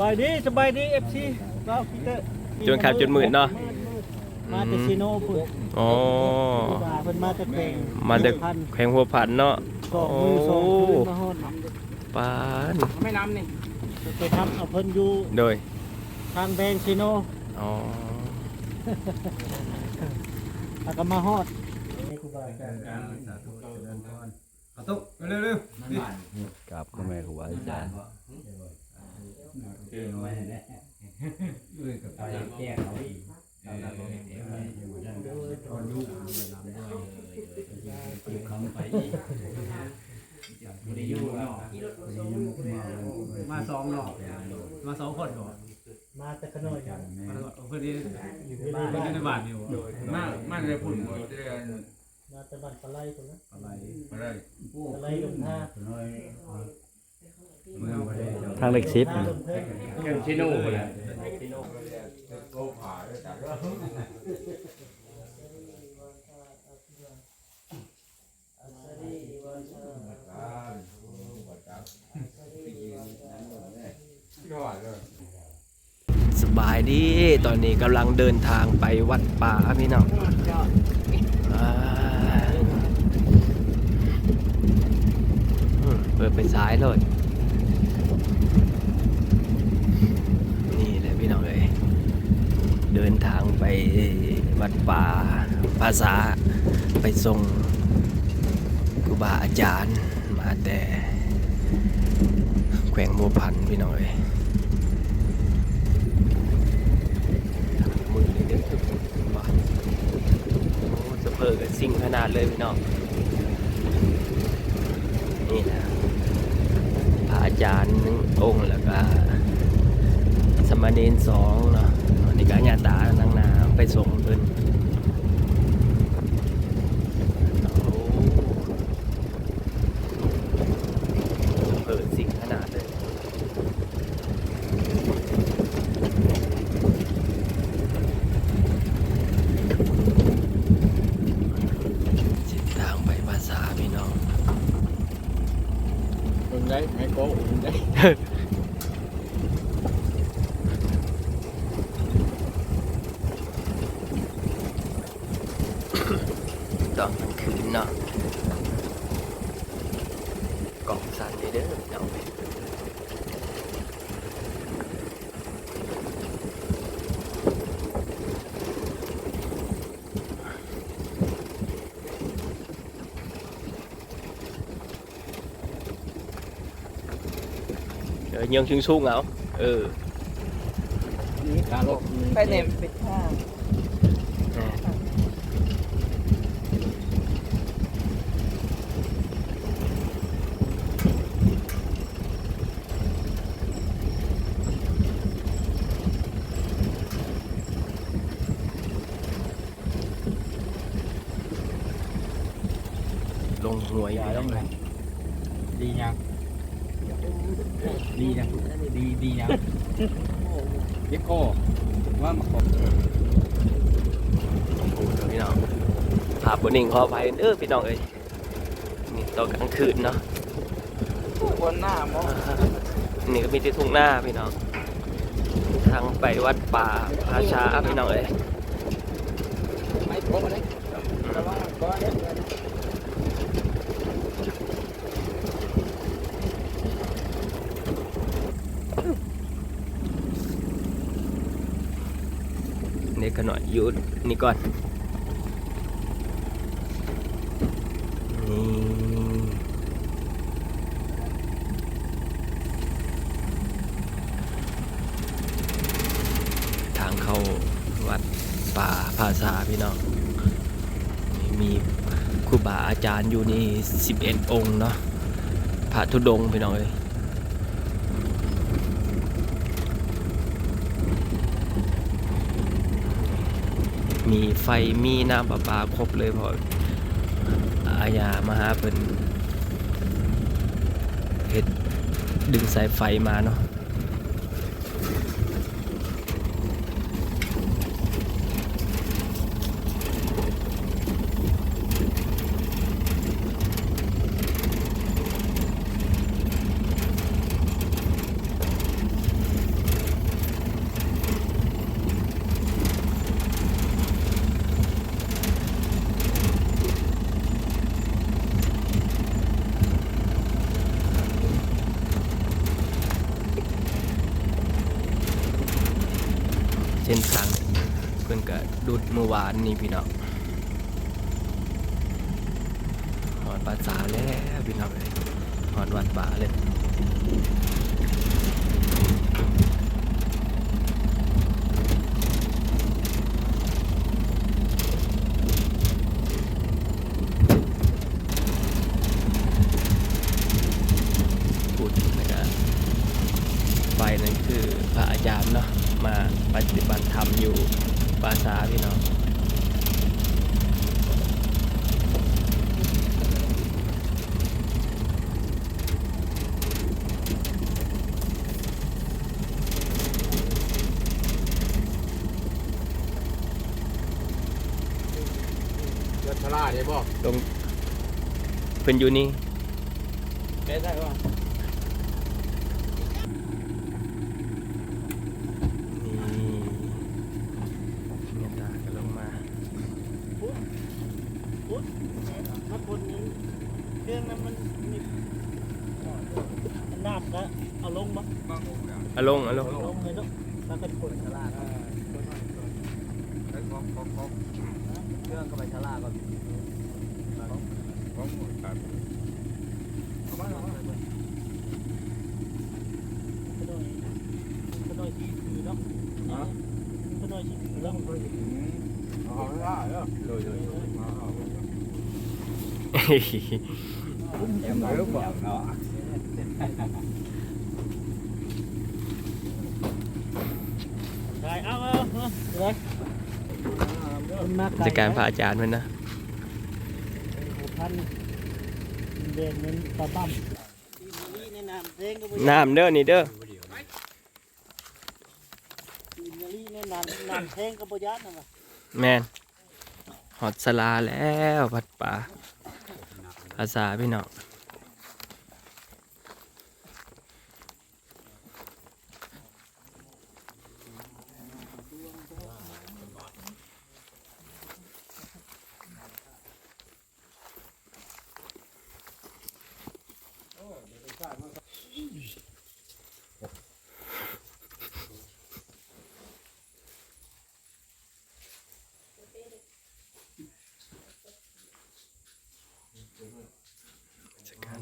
บายดีสบายดีเอฟซีเราคิดเตอร์จนขับจนหมื่นเนาะ มาแต่ซีโน่พุ่นอ๋อเพิ่นมาแต่เพลงมาจากพันแขวงหัวผันเนาะ สองมือสองคืนมาฮอดปาน ไม่น้ำนี่ไปทำเอาเพิ่นอยู่โดย ทางแบงซีโน่อ๋อ แล้วก็มาฮอดเอาตุ๊กเร็วเร็วกับพ่อแม่ครูบาอาจารย์ มาสองเนาะมาสองคนก่อนมาแต่ขนอยมาเพื่อนที่เพื่อนที่ในบ้านอยู่มากมากในพุ่นบ่ได้มาแต่บ้านปลาไหลพุ่นนะอะไรมาได้ปลาไหลลงท่า ทางเล็กซิปท่าลงเพิ่นแค่ชิโน่พุ่นแหละสบายดี ตอนนี้กำลังเดินทางไปวัดป่าพี่น้องอ่าอืมเปิดไปซ้ายเลย นี่แหละพี่น้องเอ้ย เดินทางไปวัดป่าภาษาไปส่งครูบาอาจารย์มาแต่แขวงบัวพันพี่น้องเอ้ยมือเด็กๆบ้านโอ้สะเพอกันสิ่งขนาดเลยพี่น้องนี่นะพระอาจารย์หนึ่งองค์แล้วก็สมณเณรสองเนาะ อันนี้ก็ญาตานั่งนาไปส่งเพิ่นโอ้สะเพอสิ่งขนาดเลย เส้นทางไปภาษาพี่น้อง คนได้ไม่โก้คนได้ ตอนกลางคืนเนาะกล่องสั่นเด้อเด้อพี่น้องเดี๋ยวยังชิงสู้ เอาเออตาลกไปเนมปิดทางลงหวยพี่น้องดียังดีนะดีดียังเด็กโก้ว่ามาขอบพี่น้องภาพบนนิ่งขอไปเออพี่น้องเอ้ยนี่ตอนกลางคืนเนาะบนหน้ามองนี่ก็มีที่ทุ่งหน้าพี่น้องทางไปวัดป่าพาชาพี่น้องเอ้ยไม่พบเลยแต่ว่าก็เด็ด นี่ก็หน่อยยู่นี่ก่อนนี่ทางเข้าวัดป่าภาษาพี่น้องมีครูบาอาจารย์อยู่นี่ 11 องค์เนาะพระธุดงค์พี่น้องเอ้ย มีไฟมีน้ำประปาครบเลยพออาญามาหาเป็นเฮ็ดดึงสายไฟมาเนาะ เส้นทางเพิ่นก็ดุดเมื่อวานนี่พี่น้องหอนภาษาแล้วพี่น้องเลยหอนวันป่าเลย พูดนะครับไปนั่นคือพระอาจารย์เนาะมาปฏิบัติธรรมอยู่ปราสาทพี่น้อง เดือดทลาได้บ่ตรงเพิ่นอยู่นี่ได้ได้บ่นี่เมียตาก็ลงมาถ้าคนนี้เครื่องนั้นมันมีมันน้ำก็เอาลงมาเอาลงเอาลงลงเลยเนาะแล้วก็คนชะลาก็เครื่องก็ไปทลาก่อน ขนอยขนอยที่คือเนาะขนอยที่คือเนาะเอาลาเด้อแอมไปลูกบอกเนาะได้เอาเอาเอาเลยมันมากจัดการพระอาจารย์มันนะ หกพันเด่นมันปลาบั้มนี่ในน้ำเพลงก็บ่น้ำเด้อนี่เด้ออินนาลีในน้ำน้ำเพลงก็บ่ยานนั่นน่ะแมนหอดสลาแล้ววัดป่าภาษาพี่น้อง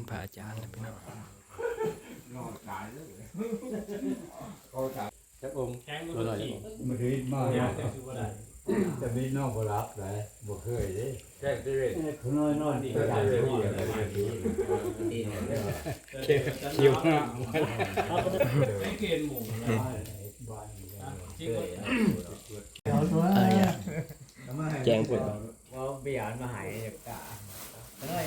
พระอาจารย์นะพี่น้องจักองค์ตัวหน่อยมันคิดมากจะมีน้องบ่รับเลยบ่เคยเด้แจ้งชีวิตคือน้อยนอนไปได้เลยว่าอะไรดีคิวหน้าเอาไปเลยเกณฑ์หมู่บ้านจริงว่าเอ้ยอะแจ้งผลว่าเบียร์มาหายกะน้อย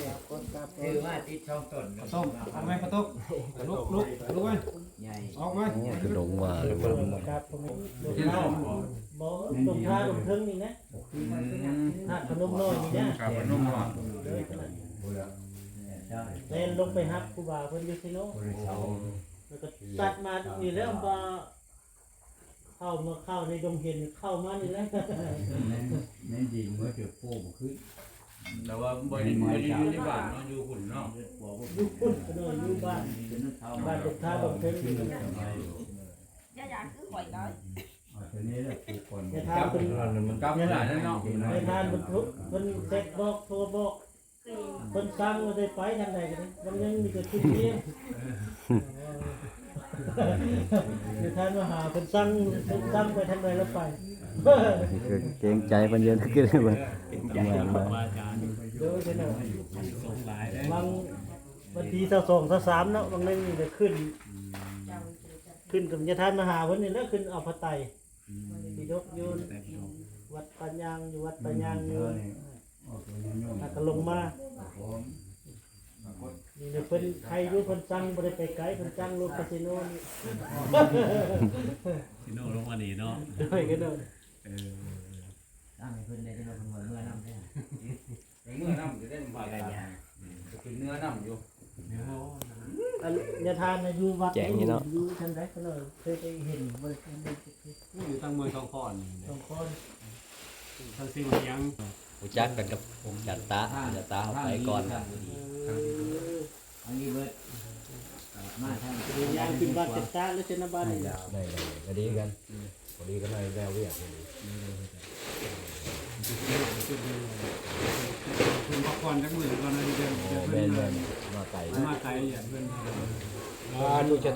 คือว่าติดช่องต้นต้มทำไมข้าวต้มลุกลุกลุกไหมใหญ่ออกไหมกระดงว่าเลยครับผมลงท่าบ่ลงท่าลงเทิงนี่นะท่าขนมน้อยนี่นะครับนุ่มน่อยเล่นลงไปฮับครูบาเพิ่นอยู่ที่โน่แล้วก็ตัดมานี่แล้วมาเข้ามาเข้าในดงเห็นเข้ามานี่แหล้วในดินเมื่อเจอโป้ขึ้น แต่ว่าบริบริอยู่ที่บ้านเนาะอยู่หุ่นเนาะอยู่พุ่นก็เลยอยู่บ้านบ้านตกท่าลงเทิงนี่นะ Dạ dạ cứ quậy tới เอาตัวนี้แหละผู้คนในทางเพิ่นกลับขนาดนั้นเนาะในทางเพิ่นทุกเพิ่นเซ็ตบอกโทรบอกเพิ่นสั่งว่าได้ไปทางใดกันมันยังมีแต่ขึ้นเพียงในทางมาหาเพิ่นสั่งเพิ่นสั่งไปทางใดแล้วไปเกรงใจมันเยอะขึ้นเลยมันทำงใจมานมา เดี๋ยวจะหน่อยบางวันที่เสาสองเสาสามเนาะบางนึงนี่จะขึ้น ขึ้นกับยาทานมหาวันนี้แล้วขึ้นเอาพระไตรที่ยกอยูนวัดปัญญางอยู่วัดปัญญางอยู่เอาตัวนี้โยมแล้วก็ลงมาพร้อมนี่เนี่ยเพิ่นใครอยู่เพิ่นสั่งบ่ได้ไปไกลเพิ่นสั่งรถคาสิโนนี่ที่โน่ลงมานี่เนาะด้วยกันเนาะตั้งให้เพิ่นได้ที่เราเพิ่นเมื่อน้ำได้ เมื่อน้ำจะได้มาได้จะกินเนื้อน้ำอยู่ อันยา ทานน่ะอยู่วัดแจ้งนี่เนาะ อยู่ทางใดก็เลยเคยไปเห็นบ่ได้ไปอยู่ตั้งเมืองทองคอนสองคนทางซิวยังรู้จักกันกับจัดตาจัดตาเอาไปก่อนอันนี้เบิดมาทางที่มียางขึ้นบ้านเจ็ดตาแล้วเจนบ้านนี่ได้ได้ก็ดีกันพอดีก็ได้แววเวียกพอดีคุณพักผ่อนจักมื้อก่อนนะเดือนเดือนแม่เพิ่นนแม่นมาไก่มาไกลอย่าเพิ่นอ่า ดูจะ